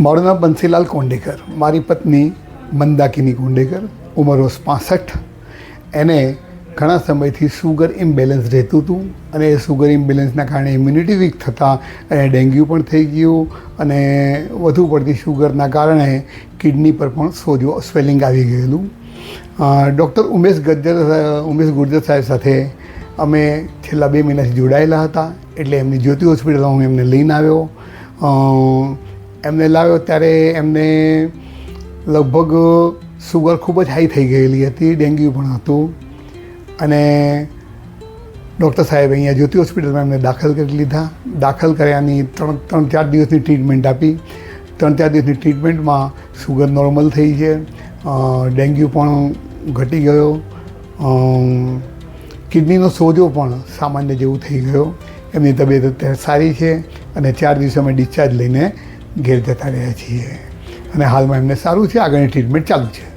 મારું નામ બંસીલાલ કોંડેકર. મારી પત્ની મંદાકિની કોંડેકર. ઉંમર વર્ષ પાસઠ. એને ઘણા સમયથી સુગર ઇમ્બેલેન્સ રહેતું હતું અને એ સુગર ઇમ્બેલેન્સના કારણે ઇમ્યુનિટી વીક થતાં એને ડેન્ગ્યુ પણ થઈ ગયું અને વધુ પડતી સુગરના કારણે કિડની પર પણ સોજો, સ્વેલિંગ આવી ગયેલું. ડૉક્ટર ઉમેશ ગજ્જર ઉમેશ ગુર્જર સાહેબ સાથે અમે છેલ્લા બે મહિનાથી જોડાયેલા હતા. એટલે એમની જ્યોતિ હોસ્પિટલમાં હું એમને લઈને આવ્યો. એમને લાવ્યો ત્યારે એમને લગભગ સુગર ખૂબ જ હાઈ થઈ ગયેલી હતી, ડેન્ગ્યુ પણ હતું. અને ડૉક્ટર સાહેબ અહીંયા જ્યોતિ હોસ્પિટલમાં એમને દાખલ કરી લીધા. દાખલ કર્યાની ત્રણ ત્રણ, ચાર દિવસની ટ્રીટમેન્ટ આપી. ત્રણ, ચાર દિવસની ટ્રીટમેન્ટમાં સુગર નોર્મલ થઈ છે. ડેન્ગ્યુ પણ ઘટી ગયો. કિડનીનો સોજો પણ સામાન્ય જેવું થઈ ગયો. એમની તબિયત અત્યારે સારી છે અને ચાર દિવસે અમે ડિસ્ચાર્જ લઈને ઘેર જતા રહ્યા છીએ. અને હાલમાં એમને સારું છે આગળની ટ્રીટમેન્ટ ચાલુ છે.